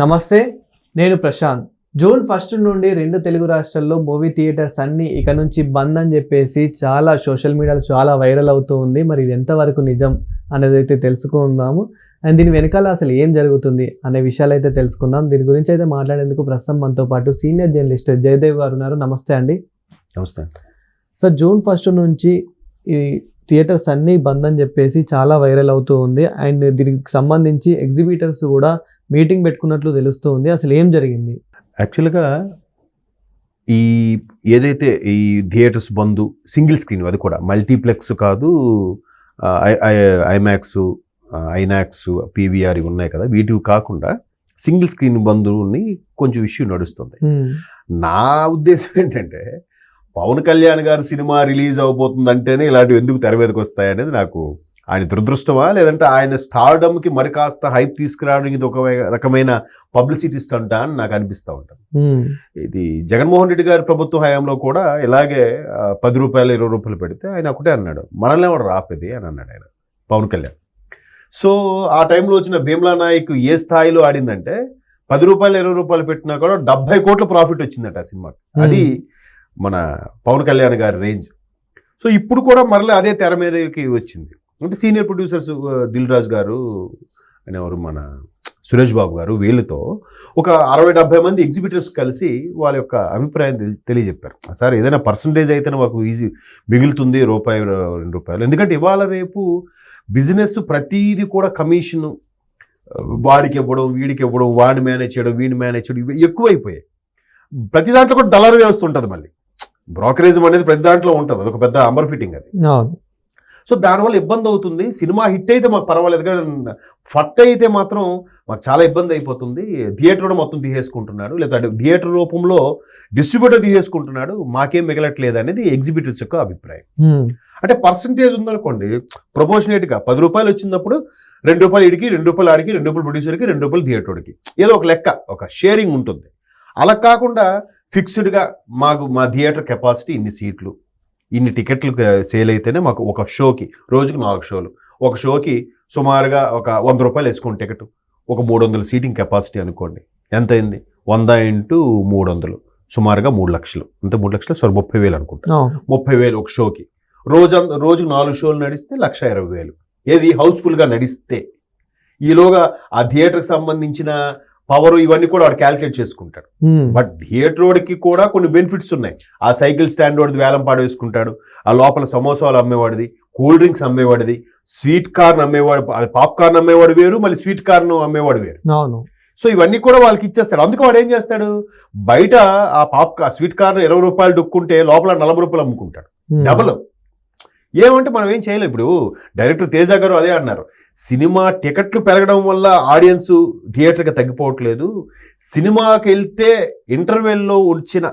నమస్తే నేను Prashanth. June first నుండి రెండు తెలుగు రాష్ట్రాల్లో మూవీ థియేటర్స్ అన్ని ఇక నుంచి బంద్ అని చెప్పేసి చాలా సోషల్ మీడియాలో చాలా వైరల్ అవుతూ ఉంది. మరి ఇది ఎంతవరకు నిజం అనేది అయితే తెలుసుకుందాము. అండ్ దీని వెనకాల అసలు ఏం జరుగుతుంది అనే విషయాలు అయితే తెలుసుకుందాం. దీని గురించి అయితే మాట్లాడేందుకు ప్రస్తుతం మనతో పాటు సీనియర్ జర్నలిస్ట్ జయదేవ్ గారు ఉన్నారు. నమస్తే అండి. నమస్తే. సో జూన్ ఫస్ట్ నుంచి ఈ థియేటర్స్ అన్నీ బంద్ అని చెప్పేసి చాలా వైరల్ అవుతూ ఉంది. అండ్ దీనికి సంబంధించి ఎగ్జిబిటర్స్ కూడా మీటింగ్ పెట్టుకున్నట్లు తెలుస్తూ ఉంది. అసలు ఏం జరిగింది? యాక్చువల్గా ఈ ఏదైతే ఈ థియేటర్స్ బంధు సింగిల్ స్క్రీన్ అది కూడా మల్టీప్లెక్స్ కాదు ఐమాక్స్ ఐనాక్స్ పీవీఆర్ ఉన్నాయి కదా వీటివి కాకుండా సింగిల్ స్క్రీన్ బంధుని కొంచెం ఇష్యూ నడుస్తుంది. నా ఉద్దేశం ఏంటంటే పవన్ కళ్యాణ్ గారి సినిమా రిలీజ్ అవబోతుంది అంటేనే ఇలాంటివి ఎందుకు తెర మీదకి వస్తాయి అనేది నాకు ఆయన దురదృష్టమా? లేదంటే ఆయన స్టార్డమ్కి మరి కాస్త హైప్ తీసుకురావడానికి ఇది ఒక రకమైన పబ్లిసిటీ స్టంట్ అని నాకు అనిపిస్తూ ఉంటుంది. ఇది జగన్మోహన్ రెడ్డి గారి ప్రభుత్వ హయాంలో కూడా ఇలాగే పది రూపాయలు ఇరవై రూపాయలు పెడితే ఆయన ఒకటే అన్నాడు. మనల్ని ఎవడు రాపేది అని అన్నాడు ఆయన పవన్ కళ్యాణ్. సో ఆ టైంలో వచ్చిన భీమ్లా నాయక్ ఏ స్థాయిలో ఆడిందంటే పది రూపాయలు ఇరవై రూపాయలు పెట్టినా కూడా డెబ్బై కోట్ల ప్రాఫిట్ వచ్చిందట ఆ సినిమాకి. అది మన పవన్ కళ్యాణ్ గారి రేంజ్. సో ఇప్పుడు కూడా మరలా అదే తెర మీదకి వచ్చింది. అంటే సీనియర్ ప్రొడ్యూసర్స్ దిల్ రాజు గారు అనేవారు మన సురేష్ బాబు గారు వీళ్ళతో ఒక అరవై డెబ్బై మంది ఎగ్జిబిటర్స్ కలిసి వాళ్ళ యొక్క అభిప్రాయం తెలి- తెలియజెప్పారు. సార్ ఏదైనా పర్సంటేజ్ అయితేనే మాకు ఈజీ మిగులుతుంది రూపాయి రెండు రూపాయలు. ఎందుకంటే ఇవాళ రేపు బిజినెస్ ప్రతీది కూడా కమిషన్ వాడికి ఇవ్వడం వీడికి ఇవ్వడం వాడిని మేనేజ్ చేయడం వీడిని మేనేజ్ చేయడం ఇవి ఎక్కువైపోయాయి. ప్రతి దాంట్లో కూడా దళారు వ్యవస్థ ఉంటుంది మళ్ళీ. బ్రోకరేజ్ అనేది ప్రతి దాంట్లో ఉంటుంది. అదొక పెద్ద అంబర్ ఫిట్టింగ్ అది. సో దానివల్ల ఇబ్బంది అవుతుంది. సినిమా హిట్ అయితే మాకు పర్వాలేదు. కానీ ఫట్ అయితే మాత్రం మాకు చాలా ఇబ్బంది అయిపోతుంది. థియేటర్ మొత్తం తీసేసుకుంటున్నాడు. లేదా థియేటర్ రూపంలో డిస్ట్రిబ్యూటర్ తీసేసుకుంటున్నాడు. మాకేం మిగలట్లేదు అనేది ఎగ్జిబిటర్స్ యొక్క అభిప్రాయం. అంటే పర్సంటేజ్ ఉందనుకోండి ప్రపోర్షనేట్గా పది రూపాయలు వచ్చినప్పుడు రెండు రూపాయలు ఇడికి రెండు రూపాయలు ఆడికి రెండు రూపాయలు ప్రొడ్యూసర్కి రెండు రూపాయలు థియేటర్కి. ఏదో ఒక లెక్క ఒక షేరింగ్ ఉంటుంది. అలా కాకుండా ఫిక్స్డ్గా మాకు మా థియేటర్ కెపాసిటీ ఇన్ని సీట్లు. ఇన్ని టికెట్లు సేల్ అయితేనే మాకు ఒక షోకి రోజుకి నాలుగు షోలు. ఒక షోకి సుమారుగా ఒక వంద రూపాయలు వేసుకోండి టికెట్. ఒక మూడు వందల సీటింగ్ కెపాసిటీ అనుకోండి. ఎంత అయింది? వంద ఇంటూ మూడు వందలు సుమారుగా మూడు లక్షలు. అంటే మూడు లక్షలు? సారీ ముప్పై వేలు అనుకుంటా. ముప్పై వేలు ఒక షోకి. రోజు రోజుకు నాలుగు షోలు నడిస్తే లక్ష ఇరవై వేలు. ఏది హౌస్ఫుల్గా నడిస్తే. ఈలోగా ఆ థియేటర్కి సంబంధించిన పవర్ ఇవన్నీ కూడా వాడు క్యాలిక్యులేట్ చేసుకుంటాడు. హ్మ్. బట్ థియేటర్ వాడికి కూడా కొన్ని బెనిఫిట్స్ ఉన్నాయి. ఆ సైకిల్ స్టాండ్ వాడిది వేలం పాడు వేసుకుంటాడు. ఆ లోపల సమోసాలు అమ్మేవాడిది కూల్ డ్రింక్స్ అమ్మేవాడిది స్వీట్ కార్న్ అమ్మేవాడు అది పాప్కార్న్ అమ్మేవాడు వేరు మళ్ళీ స్వీట్ కార్న్ అమ్మేవాడు వేరు. అవును. సో ఇవన్నీ కూడా వాళ్ళకి ఇచ్చేస్తాడు. అందుకే వాడు ఏం చేస్తాడు? బయట ఆ పాప్కార్న్ స్వీట్ కార్న్ ఇరవై రూపాయలు డొక్కుంటే లోపల నలభై రూపాయలు అమ్ముకుంటాడు. హ్మ్. డబల్. ఏమంటే మనం ఏం చేయలేం. ఇప్పుడు డైరెక్టర్ తేజ గారు అదే అన్నారు. సినిమా టికెట్లు పెరగడం వల్ల ఆడియన్స్ థియేటర్కి తగ్గిపోవట్లేదు. సినిమాకి వెళ్తే ఇంటర్వెల్లో వచ్చిన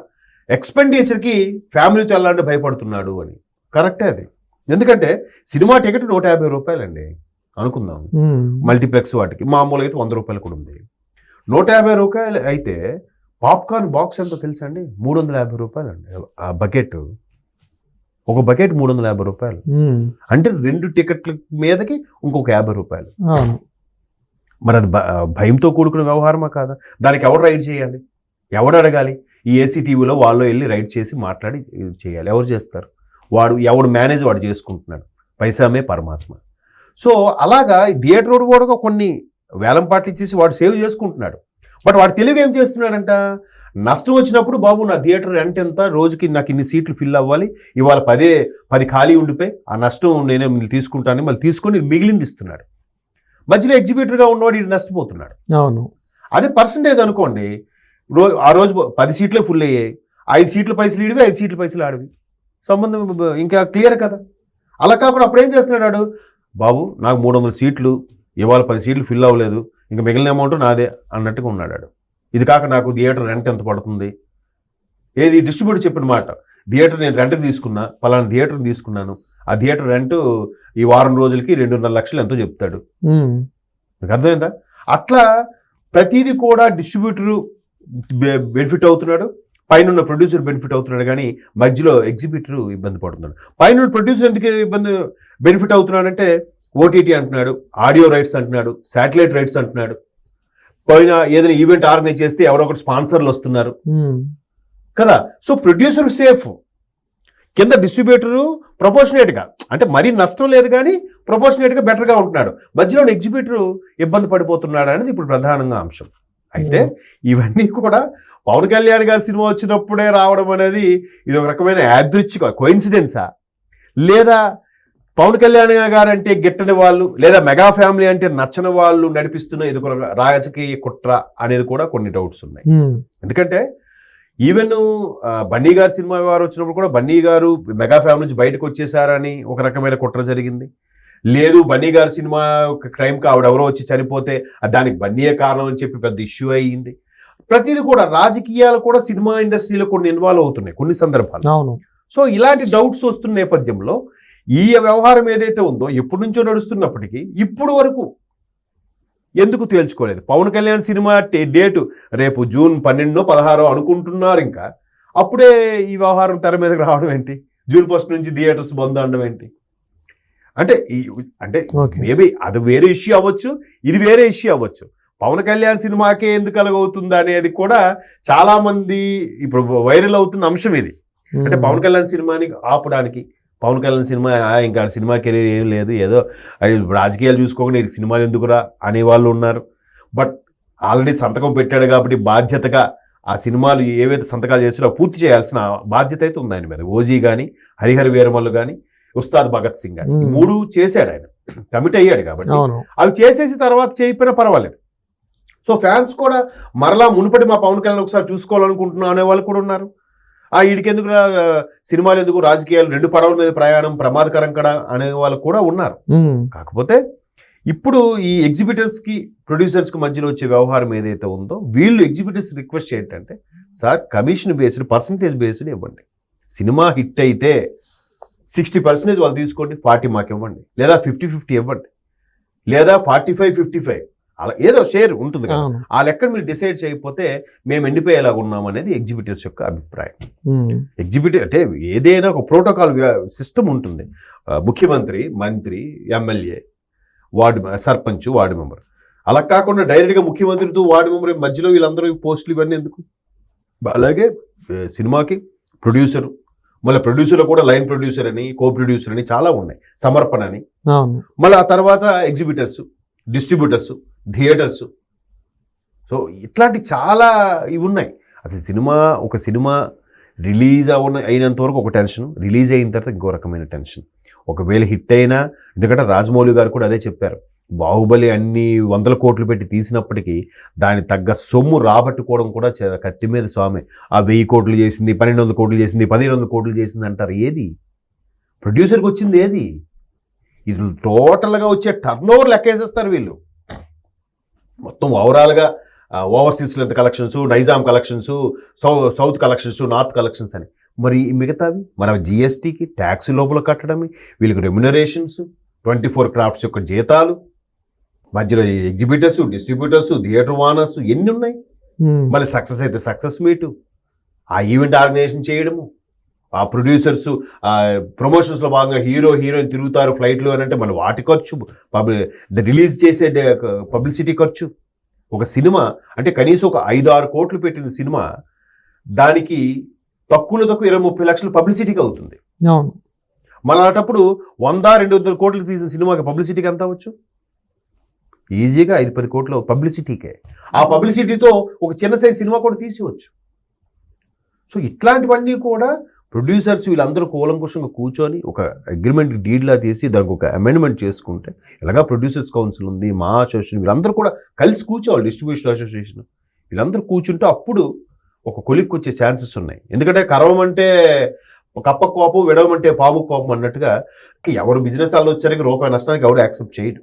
ఎక్స్పెండిచర్కి ఫ్యామిలీతో వెళ్ళాలంటే భయపడుతున్నాడు అని. కరెక్టే అది. ఎందుకంటే సినిమా టికెట్ నూట యాభై రూపాయలండి అనుకుందాం. మల్టీప్లెక్స్ వాటికి. మామూలుగా అయితే వంద రూపాయలు కూడా ఉంది. నూట యాభై రూపాయలు అయితే పాప్కార్న్ బాక్స్ ఎంతో తెలుసా అండి? మూడు వందల యాభై రూపాయలు అండి ఆ బకెట్. ఒక బకెట్ మూడు వందల యాభై రూపాయలు. అంటే రెండు టికెట్ల మీదకి ఇంకొక యాభై రూపాయలు. మరి అది భయంతో కూడుకున్న వ్యవహారమా కాదా? దానికి ఎవరు రైడ్ చేయాలి? ఎవడు అడగాలి? ఈ ఏసీ టీవీలో వాళ్ళు వెళ్ళి రైడ్ చేసి మాట్లాడి చేయాలి. ఎవరు చేస్తారు? వాడు ఎవడు మేనేజ్ వాడు చేసుకుంటున్నాడు. పైసామే పరమాత్మ. సో అలాగా థియేటర్ కూడా కొన్ని వేలం పాటలు ఇచ్చేసి వాడు సేవ్ చేసుకుంటున్నాడు. బట్ వాడు తెలివి ఏం చేస్తున్నాడంట? నష్టం వచ్చినప్పుడు బాబు నా థియేటర్ రెంట్ ఎంత? రోజుకి నాకు ఇన్ని సీట్లు ఫిల్ అవ్వాలి. ఇవాళ పదే పది ఖాళీ ఉండిపోయి ఆ నష్టం నేనే తీసుకుంటాను. మళ్ళీ తీసుకొని మిగిలింది ఇస్తున్నాడు. మధ్యలో ఎగ్జిబిటర్గా ఉన్నవాడు ఇది నష్టపోతున్నాడు. అవును. అదే పర్సంటేజ్ అనుకోండి. రో ఆ రోజు పది సీట్లే ఫుల్ అయ్యాయి. ఐదు సీట్ల పైసలు ఇడివి ఐదు సీట్ల పైసలు ఆడివి. సంబంధం ఇంకా క్లియర్ కదా? అలా కాకుండా అప్పుడు ఏం చేస్తున్నాడు? బాబు నాకు మూడు వందల సీట్లు. ఇవాళ పది సీట్లు ఫిల్ అవ్వలేదు. ఇంకా మిగిలిన అమౌంట్ నాదే అన్నట్టుగా ఉన్నాడు. ఇది కాక నాకు థియేటర్ రెంట్ ఎంత పడుతుంది? ఏది? డిస్ట్రిబ్యూటర్ చెప్పిన మాట. థియేటర్ నేను రెంట్కి తీసుకున్నా పలానా థియేటర్ తీసుకున్నాను. ఆ థియేటర్ రెంట్ ఈ వారం రోజులకి రెండున్నర లక్షలు ఎంతో చెప్తాడు. మీకు అర్థమైందా? అట్లా ప్రతిదీ కూడా డిస్ట్రిబ్యూటరు బెనిఫిట్ అవుతున్నాడు. పైన ప్రొడ్యూసర్ బెనిఫిట్ అవుతున్నాడు కానీ మధ్యలో ఎగ్జిబిటర్ ఇబ్బంది పడుతున్నాడు. పైన ప్రొడ్యూసర్ ఎందుకు ఇబ్బంది బెనిఫిట్ అవుతున్నాడంటే ఓటీటీ అంటున్నాడు ఆడియో రైట్స్ అంటున్నాడు శాటిలైట్ రైట్స్ అంటున్నాడు. పైన ఏదైనా ఈవెంట్ ఆర్గనైజ్ చేస్తే ఎవరో ఒకటి స్పాన్సర్లు వస్తున్నారు. కదా? So producer safe. కింద డిస్ట్రిబ్యూటరు ప్రపోర్షనేట్గా అంటే మరీ నష్టం లేదు కానీ ప్రపోర్షనేట్గా బెటర్గా ఉంటున్నాడు. మధ్యలో ఎగ్జిబ్యూటరు ఇబ్బంది పడిపోతున్నాడు అనేది ఇప్పుడు ప్రధానంగా అంశం. అయితే ఇవన్నీ కూడా పవన్ కళ్యాణ్ గారి సినిమా వచ్చినప్పుడే రావడం అనేది ఇది ఒక రకమైన యాదృచ్ఛిక కోయిన్సిడెన్సా లేదా పవన్ కళ్యాణ్ గారు అంటే గిట్టని వాళ్ళు లేదా మెగా ఫ్యామిలీ అంటే నచ్చని వాళ్ళు నడిపిస్తున్న ఇది రాజకీయ కుట్ర అనేది కూడా కొన్ని డౌట్స్ ఉన్నాయి. ఎందుకంటే ఈవెన్ బన్నీ గారి సినిమా వారు వచ్చినప్పుడు కూడా బన్నీ గారు మెగా ఫ్యామిలీ నుంచి బయటకు వచ్చేసారని ఒక రకమైన కుట్ర జరిగింది. లేదు బన్నీ గారి సినిమా ఒక క్రైమ్కి ఆవిడ ఎవరో వచ్చి చనిపోతే దానికి బన్నీయే కారణం అని చెప్పి పెద్ద ఇష్యూ అయ్యింది. ప్రతిదీ కూడా రాజకీయాలు కూడా సినిమా ఇండస్ట్రీలో కొన్ని ఇన్వాల్వ్ అవుతున్నాయి కొన్ని సందర్భాలు అవును. సో ఇలాంటి డౌట్స్ వస్తున్న నేపథ్యంలో ఈ వ్యవహారం ఏదైతే ఉందో ఎప్పటి నుంచో నడుస్తున్నప్పటికీ ఇప్పుడు వరకు ఎందుకు తేల్చుకోలేదు? పవన్ కళ్యాణ్ సినిమా డేటు రేపు జూన్ పన్నెండో పదహారో అనుకుంటున్నారు ఇంకా. అప్పుడే ఈ వ్యవహారం తెర మీదకి రావడం ఏంటి? జూన్ ఫస్ట్ నుంచి థియేటర్స్ బంద్ అనడం ఏంటి? అంటే ఈ అంటే మేబీ అది వేరే ఇష్యూ అవ్వచ్చు ఇది వేరే ఇష్యూ అవ్వచ్చు. పవన్ కళ్యాణ్ సినిమాకే ఎందుకు అలాగవుతుంది అనేది కూడా చాలా మంది ఇప్పుడు వైరల్ అవుతున్న అంశం ఇది. అంటే పవన్ కళ్యాణ్ సినిమాని ఆపడానికి పవన్ కళ్యాణ్ సినిమా ఆ, ఇంకా సినిమా కెరీర్ ఏం లేదు ఏదో రాజకీయాలు చూసుకోకుండా సినిమాలు ఎందుకురా అనే వాళ్ళు ఉన్నారు. బట్ ఆల్రెడీ సంతకం పెట్టాడు కాబట్టి బాధ్యతగా ఆ సినిమాలు ఏవైతే సంతకాలు చేస్తారో అవి పూర్తి చేయాల్సిన బాధ్యత అయితే ఉంది ఆయన మీద. ఓజీ కానీ హరిహర వీరమల్లు కానీ ఉస్తాద్ భగత్ సింగ్ కానీ. మూడు చేశాడు ఆయన. కమిట్ అయ్యాడు కాబట్టి. అవి చేసేసి తర్వాత చేయకపోయినా పర్వాలేదు. సో ఫ్యాన్స్ కూడా మరలా మునుపటి మా పవన్ కళ్యాణ్ ఒకసారి చూసుకోవాలనుకుంటున్నాం అనే వాళ్ళు కూడా ఉన్నారు. ఆ వీడికెందుకు సినిమాలు ఎందుకు రాజకీయాలు రెండు పడవల మీద ప్రయాణం ప్రమాదకరం కదా అనే వాళ్ళు కూడా ఉన్నారు. కాకపోతే ఇప్పుడు ఈ ఎగ్జిబిటర్స్కి ప్రొడ్యూసర్స్కి మధ్యలో వచ్చే వ్యవహారం ఏదైతే ఉందో వీళ్ళు ఎగ్జిబిటర్స్ రిక్వెస్ట్ ఏంటంటే sir commission based percentage based ఇవ్వండి. సినిమా హిట్ అయితే సిక్స్టీ పర్సెంటేజ్ వాళ్ళు తీసుకోండి ఫార్టీ మాకు ఇవ్వండి లేదా ఫిఫ్టీ ఫిఫ్టీ ఇవ్వండి. లేదా ఫార్టీ ఫైవ్ ఫిఫ్టీ ఫైవ్ అలా ఏదో షేర్ ఉంటుంది కదా. ఆ లెక్కను మీరు డిసైడ్ చేయకపోతే మేము ఎండిపోయేలాగా ఉన్నాం అనేది ఎగ్జిబిటర్స్ యొక్క అభిప్రాయం. ఎగ్జిబిటివ్ అంటే ఏదైనా ఒక ప్రోటోకాల్ సిస్టమ్ ఉంటుంది. ముఖ్యమంత్రి మంత్రి MLA ward sarpanch ward member. అలా కాకుండా డైరెక్ట్గా ముఖ్యమంత్రితో వార్డు మెంబర్ మధ్యలో వీళ్ళందరూ పోస్టులు ఇవన్నీ ఎందుకు? అలాగే సినిమాకి ప్రొడ్యూసరు మళ్ళీ ప్రొడ్యూసర్లో కూడా లైన్ ప్రొడ్యూసర్ అని కో ప్రొడ్యూసర్ అని చాలా ఉన్నాయి. సమర్పణ అని. మళ్ళీ ఆ తర్వాత ఎగ్జిబిటర్స్ డిస్ట్రిబ్యూటర్స్ థియేటర్స్. సో ఇట్లాంటి చాలా ఇవి ఉన్నాయి అసలు సినిమా ఒక సినిమా రిలీజ్ అవన అయినంత వరకు ఒక టెన్షన్ రిలీజ్ అయిన తర్వాత ఇంకో రకమైన టెన్షన్. ఒకవేళ హిట్ అయినా ఎందుకంటే రాజమౌళి గారు కూడా అదే చెప్పారు. బాహుబలి అన్ని వందల కోట్లు పెట్టి తీసినప్పటికీ దాని తగ్గ సొమ్ము రాబట్టుకోవడం కూడా కత్తి మీద స్వామి. ఆ వెయ్యి కోట్లు చేసింది పన్నెండు వందల కోట్లు చేసింది పదిహేను వందల కోట్లు చేసింది అంటారు. ఏది? ప్రొడ్యూసర్కి వచ్చింది ఏది? ఇది టోటల్గా వచ్చే టర్న్ ఓవర్ లెక్కేసేస్తారు వీళ్ళు. మొత్తం ఓవరాల్గా ఓవర్సీస్లో ఎంత కలెక్షన్స్ నైజాం కలెక్షన్స్ సౌ సౌత్ కలెక్షన్స్ నార్త్ కలెక్షన్స్ అని. మరి మిగతావి? మన జిఎస్టీకి ట్యాక్స్ లోపల కట్టడమే వీళ్ళకి రెమ్యునరేషన్స్ ట్వంటీ ఫోర్ క్రాఫ్ట్స్ యొక్క జీతాలు మధ్యలో ఎగ్జిబిటర్స్ డిస్ట్రిబ్యూటర్స్ థియేటర్ వానర్స్ ఎన్ని ఉన్నాయి? మళ్ళీ సక్సెస్ అయితే సక్సెస్ మీటు ఆ ఈవెంట్ ఆర్గనైజేషన్ చేయడము. ఆ ప్రొడ్యూసర్స్ ఆ ప్రమోషన్స్లో భాగంగా హీరో హీరోయిన్ తిరుగుతారు ఫ్లైట్లు అని అంటే మళ్ళీ వాటి ఖర్చు. పబ్లి రిలీజ్ చేసే పబ్లిసిటీ ఖర్చు. ఒక సినిమా అంటే కనీసం ఒక ఐదు ఆరు కోట్లు పెట్టిన సినిమా దానికి తక్కువలో తక్కువ ఇరవై ముప్పై లక్షలు పబ్లిసిటీకి అవుతుంది. అవును. మన అలాంటప్పుడు వంద రెండు వందల కోట్లు తీసిన సినిమాకి పబ్లిసిటీకి ఎంత అవ్వచ్చు? ఈజీగా ఐదు పది కోట్ల పబ్లిసిటీకే. ఆ పబ్లిసిటీతో ఒక చిన్న సైజ్ సినిమా కూడా తీసేవచ్చు. సో ఇట్లాంటివన్నీ కూడా ప్రొడ్యూసర్స్ వీళ్ళందరూ కూలంకుషంగా కూర్చొని ఒక అగ్రిమెంట్ డీడ్లా తీసి దానికి ఒక అమెండ్మెంట్ చేసుకుంటే ఇలాగా ప్రొడ్యూసర్స్ కౌన్సిల్ ఉంది మా అసోసియేషన్ వీళ్ళందరూ కూడా కలిసి కూర్చోవాలి డిస్ట్రిబ్యూషన్ అసోసియేషన్. వీళ్ళందరూ కూర్చుంటే అప్పుడు ఒక కొలిక్కి వచ్చే ఛాన్సెస్ ఉన్నాయి. ఎందుకంటే కరవమంటే ఒక అప్ప కోపం విడవమంటే పాము కోపం అన్నట్టుగా ఎవరు బిజినెస్ వాళ్ళు వచ్చారని రూపాయి నష్టానికి ఎవరు యాక్సెప్ట్ చేయడు.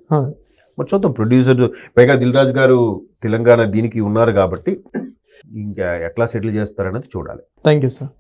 మరి చూద్దాం ప్రొడ్యూసర్ పైగా దిల్ రాజు గారు తెలంగాణ దీనికి ఉన్నారు కాబట్టి ఇంకా ఎట్లా సెటిల్ చేస్తారనేది చూడాలి. Thank you sir